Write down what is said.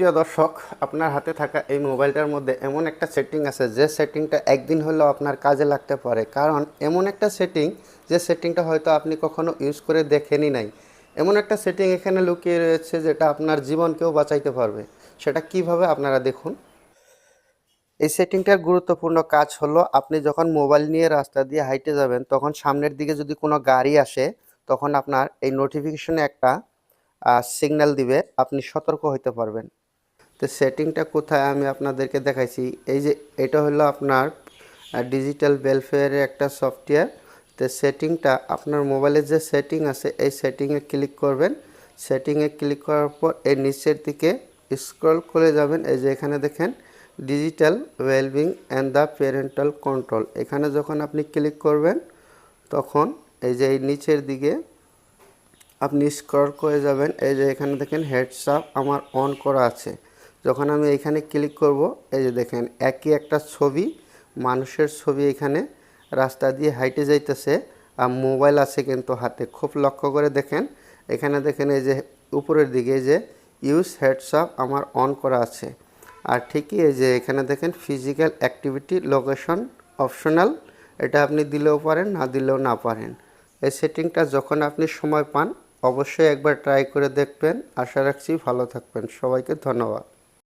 প্রিয় দর্শক, আপনার হাতে থাকা এই মোবাইলটার মধ্যে এমন একটা সেটিং আছে যে সেটিংটা একদিন হলেও আপনার কাজে লাগতে পারে। কারণ এমন একটা সেটিং যে সেটিংটা হয়তো আপনি কখনো ইউজ করে দেখেনই নাই। এমন একটা সেটিং এখানে লুকিয়ে রয়েছে যেটা আপনার জীবনকেও বাঁচাইতে পারবে। সেটা কীভাবে আপনারা দেখুন? এই সেটিংটার গুরুত্বপূর্ণ কাজ হলো, আপনি যখন মোবাইল নিয়ে রাস্তা দিয়ে হাইটে যাবেন, তখন সামনের দিকে যদি কোনো গাড়ি আসে, তখন আপনার এই নোটিফিকেশনে একটা সিগন্যাল দিবে, আপনি সতর্ক হতে পারবেন। তো সেটিংটা কোথায় আমি আপনাদেরকে দেখাইছি। এই যে এটা হলো আপনার ডিজিটাল ওয়েলফেয়ারের একটা সফটওয়্যার তো সেটিংটা আপনার মোবাইলের যে সেটিং আছে, এই সেটিংয়ে ক্লিক করবেন। সেটিংয়ে ক্লিক করার পর এই নিচের দিকে স্ক্রল করে যাবেন। এই যে এখানে দেখেন digital wellbeing and the parental control এখানে যখন আপনি ক্লিক করবেন, তখন এই যে এই নিচের দিকে আপনি স্ক্রল করে যাবেন। এই যে এখানে দেখেন হেডসআপ আমার অন করা আছে। যখন আমি এখানে ক্লিক করব, এই যে দেখেন, একই একটা ছবি, মানুষের ছবি এখানে রাস্তা দিয়ে হাইটে যাইতেছে আর মোবাইল আছে কিন্তু হাতে। খুব লক্ষ্য করে দেখেন, এখানে দেখেন এই যে উপরের দিকে যে ইউজ হেডসআপ আমার অন করা আছে। আর ঠিকই এই যে এখানে দেখেন ফিজিক্যাল অ্যাক্টিভিটি লোকেশন অপশনাল এটা আপনি দিলেও পারেন, না দিলেও না পারেন। এই সেটিংটা যখন আপনি সময় পান, অবশ্যই একবার ট্রাই করে দেখবেন। আশা রাখছি ভালো থাকবেন। সবাইকে ধন্যবাদ।